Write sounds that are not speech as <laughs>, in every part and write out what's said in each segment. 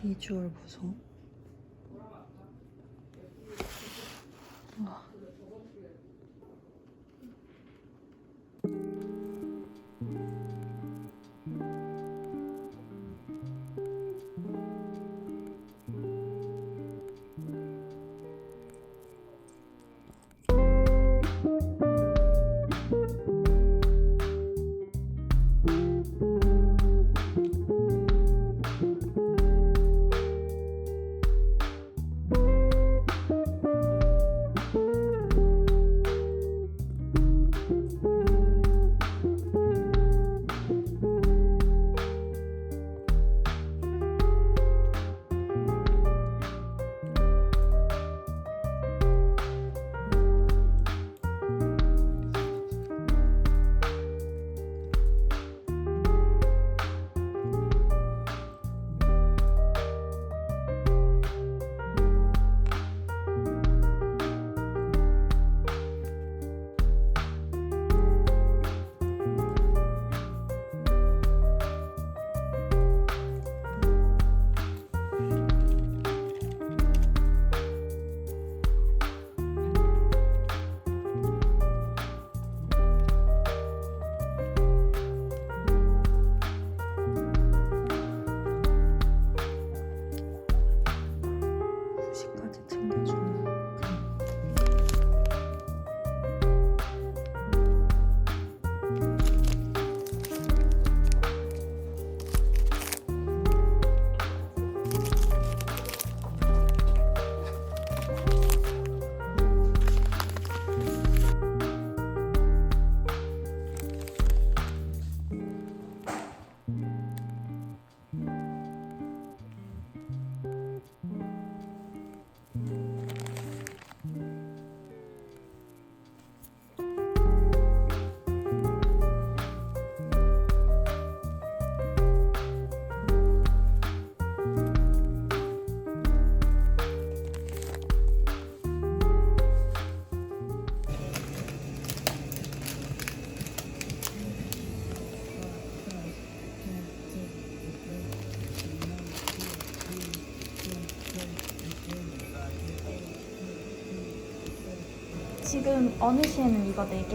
비주얼 보소. 와. 지금 어느 시에는 이거 4개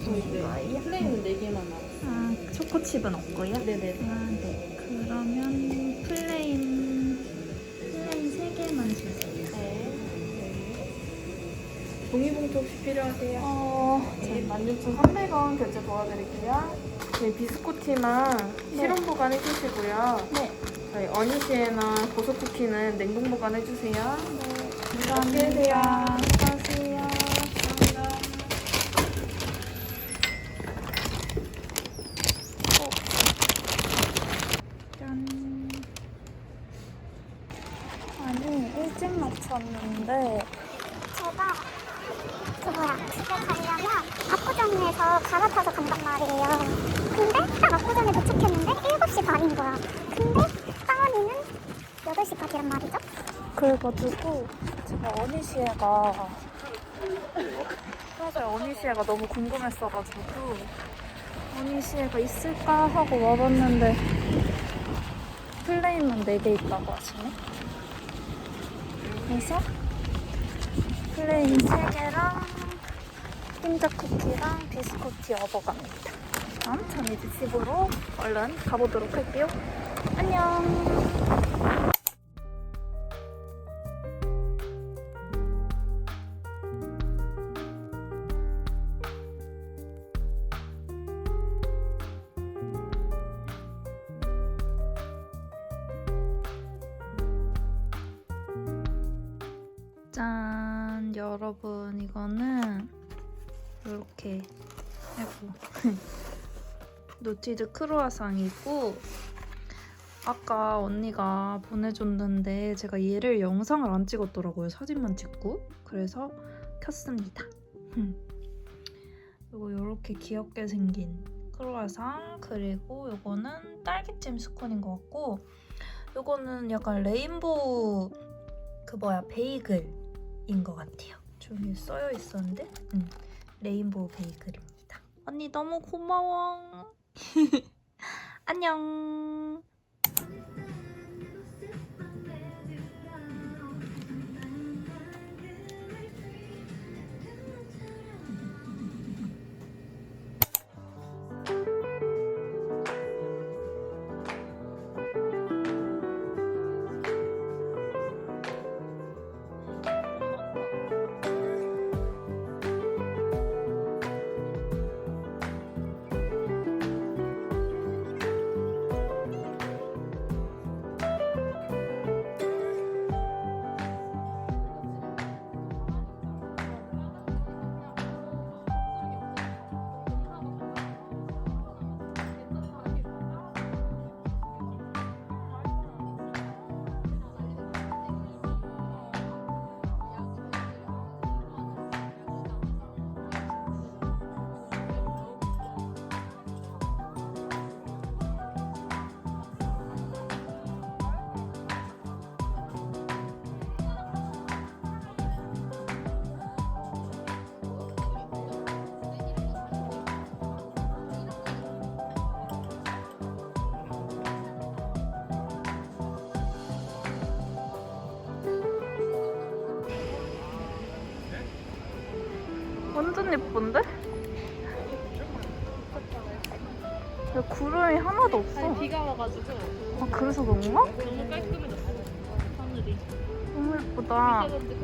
있는 거예요? 플레이는 4개만 나왔어요. 아, 초코칩은 없고요? 네네. 아, 네. 그러면 플레인, 플레인 3개만 주세요. 네. 종이봉투 혹시 필요하세요? 어, 네, 16,300원 결제 도와드릴게요. 저희 비스코티만 실온 보관 해 주시고요. 네. 저희 어니시에나 고소쿠키는 냉동 보관 해 주세요. 네. 드세요. 안녕하세요. 짠. 아니, 일찍 맞췄는데, 제가 그 뭐야 집에 가려면 압구정에서 갈아타서 간단 말이에요. 근데 딱 압구정에 도착했는데 7시 반인 거야. 근데 빵원이는 8시까지란 말이죠. 그래가지고, 제가 어니시에가, 맞아요, 어니시에가 너무 궁금했어가지고, 어니시에가 있을까 하고 와봤는데, 플레임만 4개 있다고 하시네? 그래서, 플레임 3개랑, 흰자 쿠키랑 비스코티 얻어갑니다. 그럼 전 이제 집으로 얼른 가보도록 할게요. 안녕! 노티드 크루아상이고 아까 언니가 보내줬는데 제가 얘를 영상을 안 찍었더라고요 사진만 찍고 그래서 켰습니다 그리고 이렇게 귀엽게 생긴 크루아상 그리고 요거는 딸기잼 스콘인 것 같고 요거는 약간 레인보우 그 뭐야 베이글인 것 같아요. 저기 써여 있었는데 음, 레인보우 베이글입니다. 언니 너무 고마워. <laughs> 안녕. 완전 예쁜데? 왜 구름이 하나도 없어? 비가 와가지고 아 그래서 그런가? 너무 깔끔해졌어. 하늘이. 너무 예쁘다. 그런지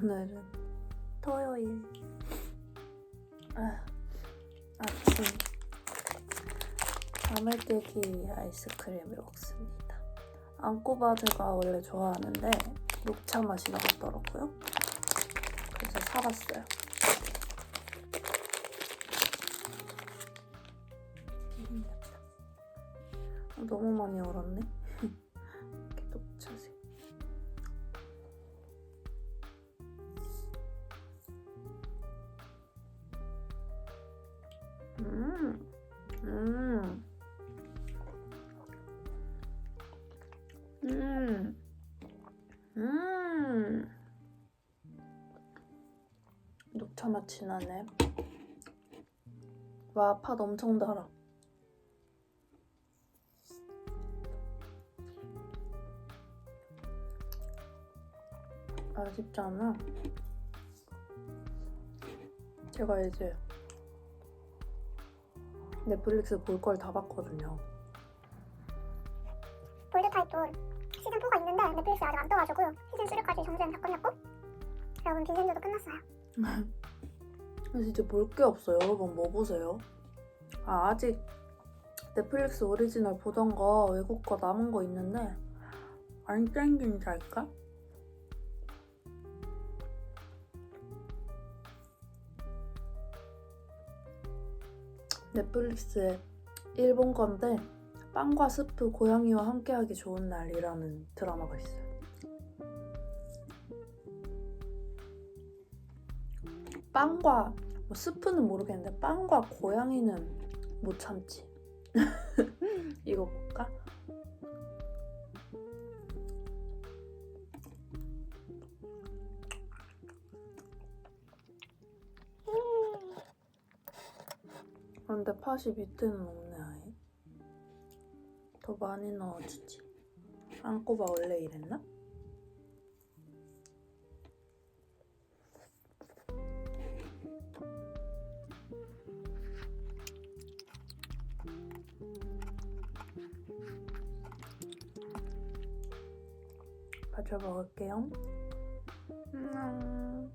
오늘은 토요일 아, 아침 잠을 깨기 아이스크림을 먹습니다. 안꼬바드가 원래 좋아하는데 녹차 맛이 나더라고요. 그래서 사봤어요. 너무 많이 얼었네. 맛이 나네. 와, 팥 엄청 달아. 아쉽지 않아? 제가 이제 넷플릭스 볼 걸 다 봤거든요. 볼드타입도 시즌 4가 있는데 넷플릭스 아직 안 떠가지고 시즌 3까지 정주행 다 끝냈고 여러분 빈센조도 끝났어요. <laughs> 아, 진짜 볼 게 없어요. 여러분 뭐 보세요? 아 아직 넷플릭스 오리지널 보던 거 외국 거 남은 거 있는데 안 땡긴달까? 넷플릭스에 일본 건데 빵과 스프 고양이와 함께하기 좋은 날이라는 드라마가 있어요. 빵과 뭐 스프는 모르겠는데 빵과 고양이는 못 참지. <laughs> 이거 볼까? 근데 팥이 밑에는 없네 아예. 더 많이 넣어주지. 안꼬바 원래 이랬나? 가져 먹을게요. 음.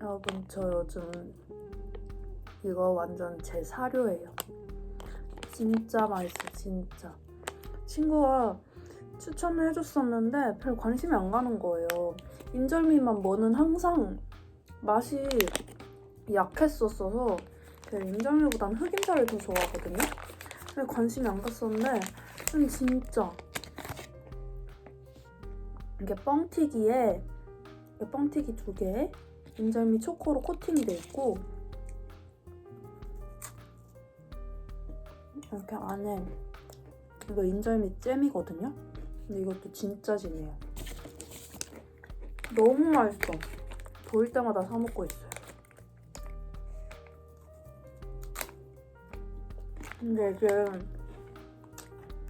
여러분 저 요즘 이거 완전 제 사료예요. 진짜 맛있어 진짜. 친구가 추천을 해줬었는데 별 관심이 안 가는 거예요. 인절미만 뭐는 항상 맛이 약했었어서 그 인절미보단 흑임자를 더 좋아하거든요. 근데 관심이 안 갔었는데 음, 진짜 이게 뻥튀기에 뻥튀기 두 개에 인절미 초코로 코팅이 돼 있고 이렇게 안에 이거 인절미 잼이거든요. 근데 이것도 진짜 진해요. 너무 맛있어. 보일 때마다 사 먹고 있어요. 근데 이게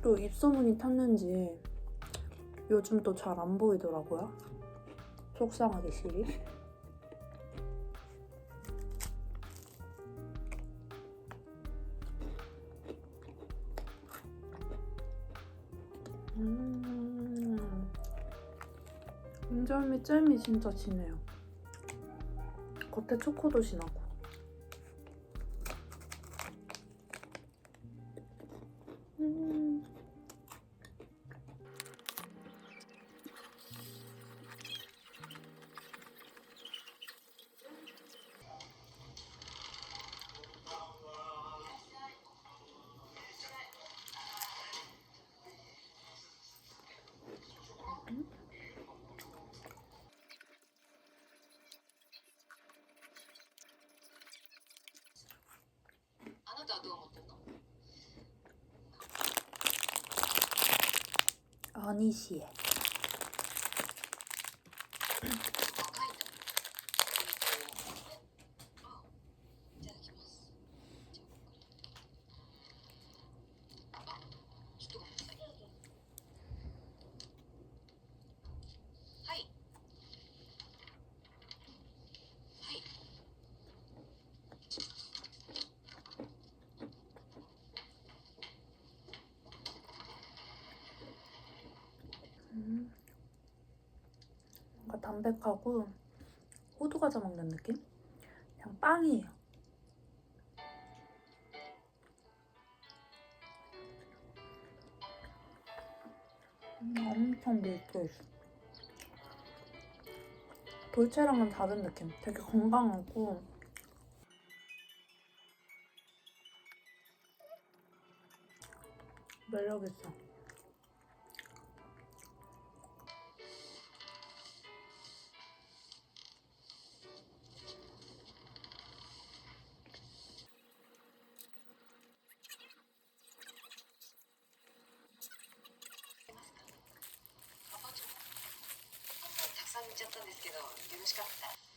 또 입소문이 탔는지 요즘 또 잘 안 보이더라고요. 속상하게 실이. 음. 인절미 잼이 진짜 진해요. 겉에 초코도 진하고. 아니시에. 담백하고 호두 과자 먹는 느낌? 그냥 빵이에요. 음, 엄청 밀도 있어. 돌체랑은 다른 느낌. 되게 건강하고 매력 있어.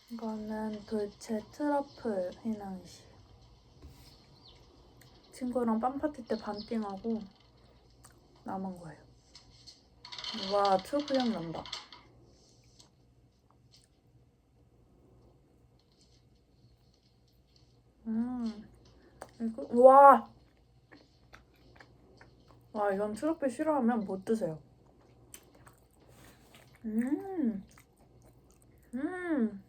이거는 돌체 트러플 휘낭시. 친구랑 빰파티 때 반띵하고 남은 거예요. 와, 트러플 향 난다. 음, 이거, 와! 와, 이건 트러플 싫어하면 못 드세요. 음, 음.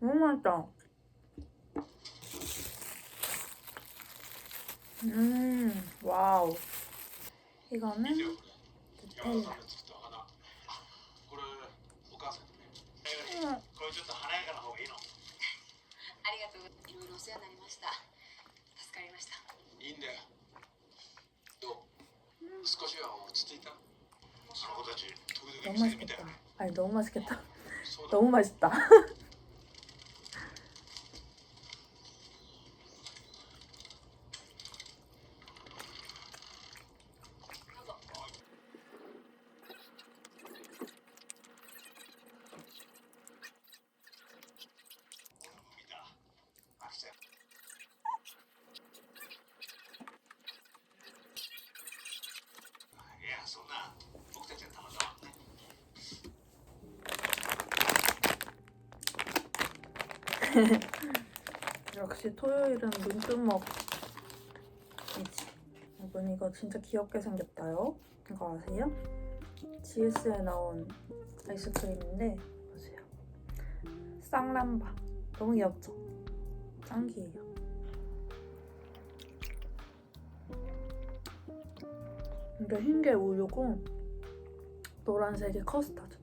너무 맛있다. 음, 와우. 이거는 누텔라. これお母さんにね、うんこれちょっと華やかな方がいいのありがとう。いろいろお世話になりました。助かりました。いいんだよどう少しは落ち着いたその子たち時々 너무 맛있겠다. 아니 너무 맛있겠다. 네. <laughs> 너무 맛있다. <laughs> 토요일은 눈두먹이지. 여러분 이거 진짜 귀엽게 생겼다요. 이거 아세요? GS에 나온 아이스크림인데 보세요. 쌍람바. 너무 귀엽죠? 짱기예요. 이게 흰게 우유고 노란색이 커스터드.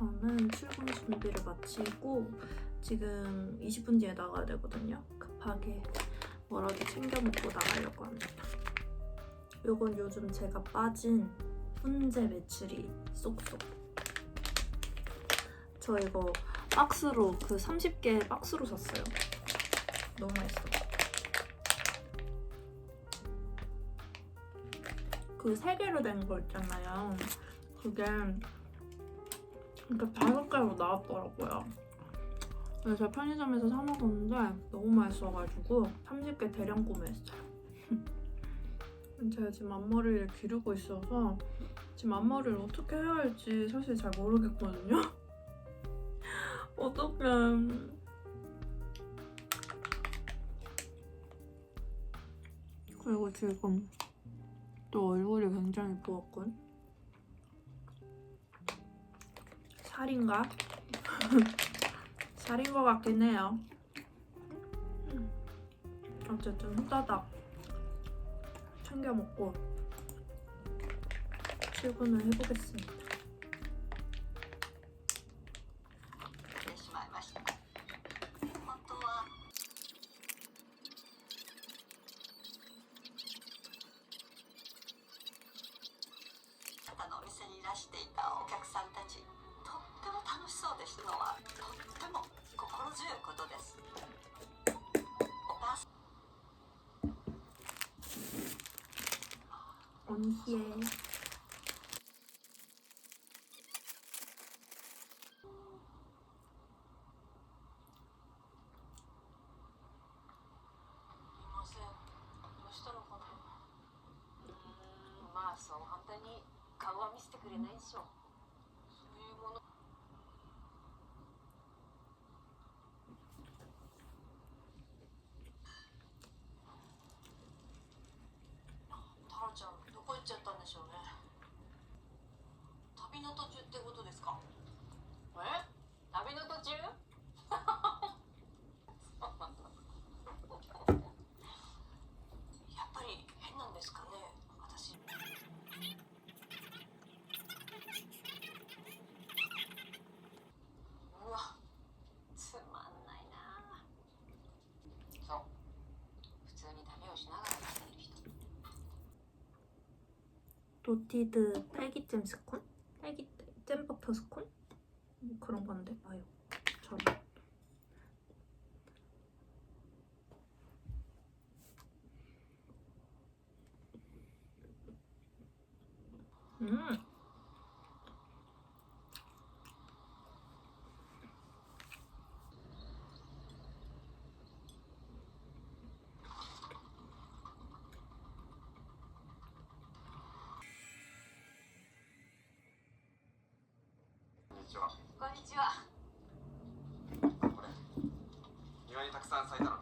저는 출근 준비를 마치고 지금 20분 뒤에 나가야 되거든요. 급하게 뭐라도 챙겨 먹고 나가려고 합니다. 요건 요즘 제가 빠진 훈제 메추리 쏙쏙. 저 이거 박스로 그 30개 박스로 샀어요. 너무 맛있어. 그 세 개로 된 거 있잖아요. 그게 이렇게 다섯 개로 나왔더라고요. 그래서 편의점에서 사 먹었는데 너무 맛있어가지고 30개 대량 구매했어요. <laughs> 제가 지금 앞머리를 기르고 있어서 지금 앞머리를 어떻게 해야 할지 사실 잘 모르겠거든요. <laughs> 어떡해. 그리고 지금 또 얼굴이 굉장히 부었군. 살인가? <laughs> 살인 것 같긴 해요. 음. 어쨌든 후다닥 챙겨 먹고 출근을 해보겠습니다. estremeció 도티드 딸기잼 스콘? 딸기 잼버터 스콘? 뭐 그런 건데 봐요. 저는 음. ちは。こんにちは。これ庭にたくさん咲いたの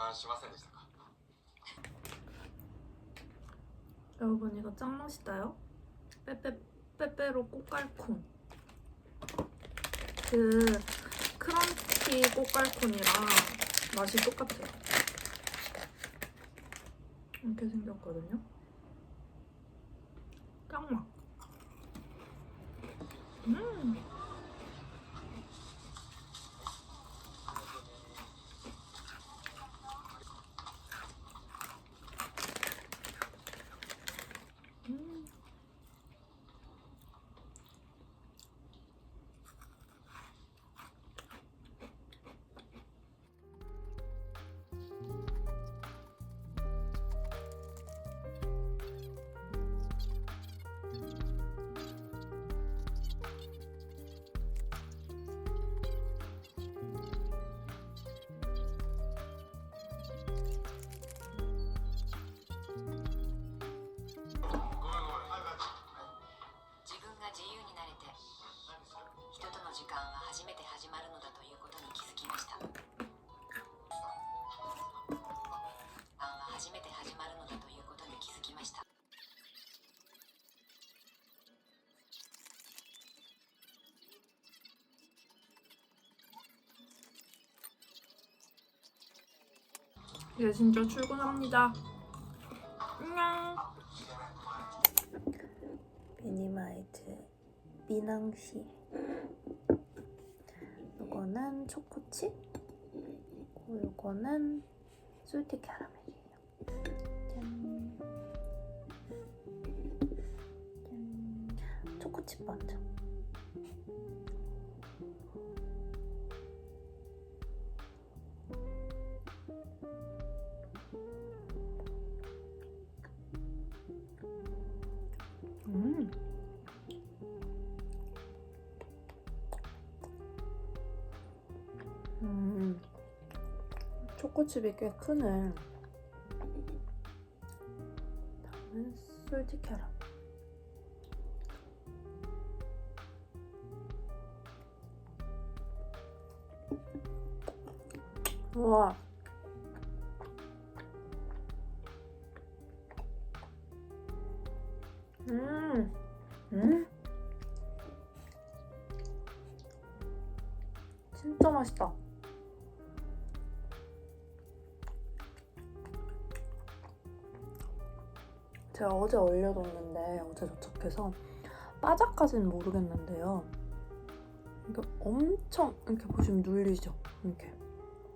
予感しませんでしたか 여러분 이거 짱 맛있다요? 빼빼 빼빼로 꽃갈콘 그 크런치 꽃갈콘이랑 맛이 똑같아요. 이렇게 생겼거든요. 짱맛. 음. 음. 이제 진짜 출근합니다. 안녕. 미니마이트 미낭시. 이거는 초코칩. 그리고 이거는 솔티 캐러멜이에요. 짠. 짠. 초코칩 먼저. 초코칩이 꽤 크네. 다음은 솔티 캐러. 우와. 음. 음. 진짜 맛있다. 제가 어제 올려뒀는데 어제 도착해서 바삭까지는 모르겠는데요. 이게 엄청 이렇게 보시면 눌리죠? 이렇게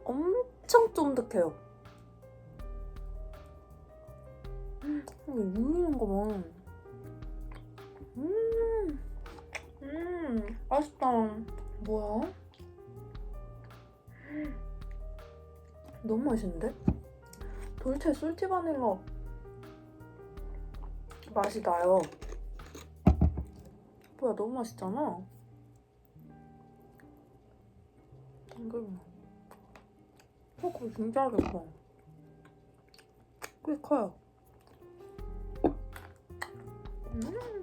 엄청 쫀득해요. 음, 이게 눌리는 거 봐. 음, 음, 맛있다. 뭐야? 음, 너무 맛있는데? 돌체 솔티 바닐라 맛이 나요. 뭐야, 너무 맛있잖아. 이거 초코 진짜 맛있어. 꽤 커요. 음.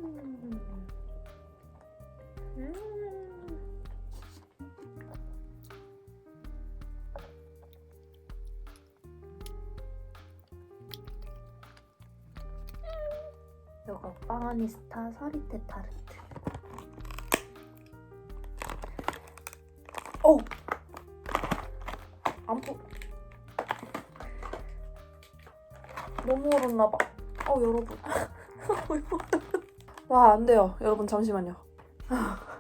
이거 빵아니스타 서리테 타르트. 오! 안 보... 너무 얼었나봐. 어, 여러분. <laughs> 와, 안 돼요. 여러분, 잠시만요. <laughs>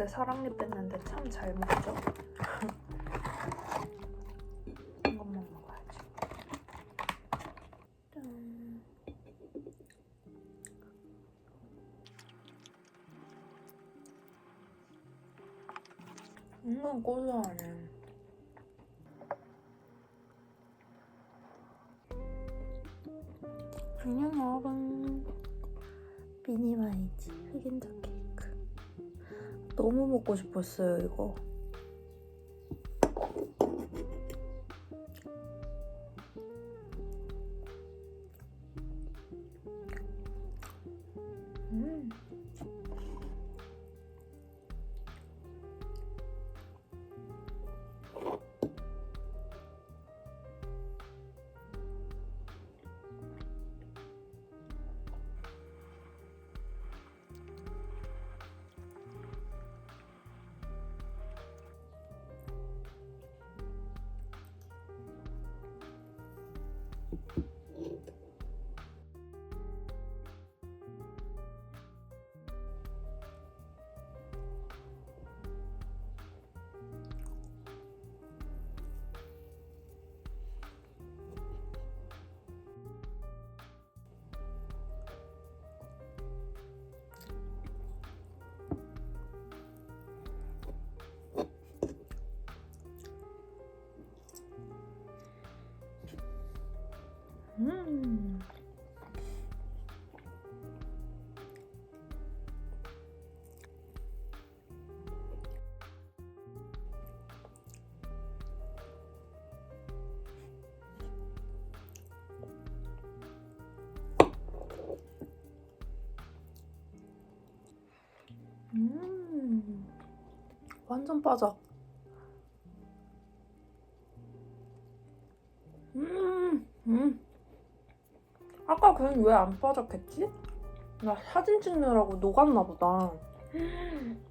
어제 사랑니 뺐는데 참 잘 먹죠? 이것만 먹어야지. 짠. 은근 고소하 싶었어요 이거. 음. 음. 완전 빠져. 걔는 왜안 바삭했지? 나 사진 찍느라고 녹았나 보다. 음,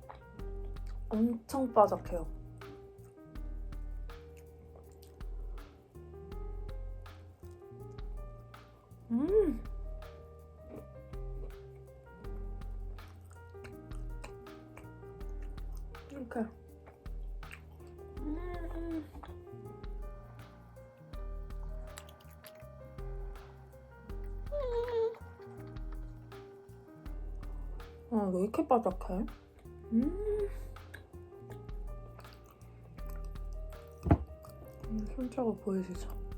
엄청 바삭해요. 아, 왜 이렇게 바삭해? 음. 음, 손자국 보여주죠.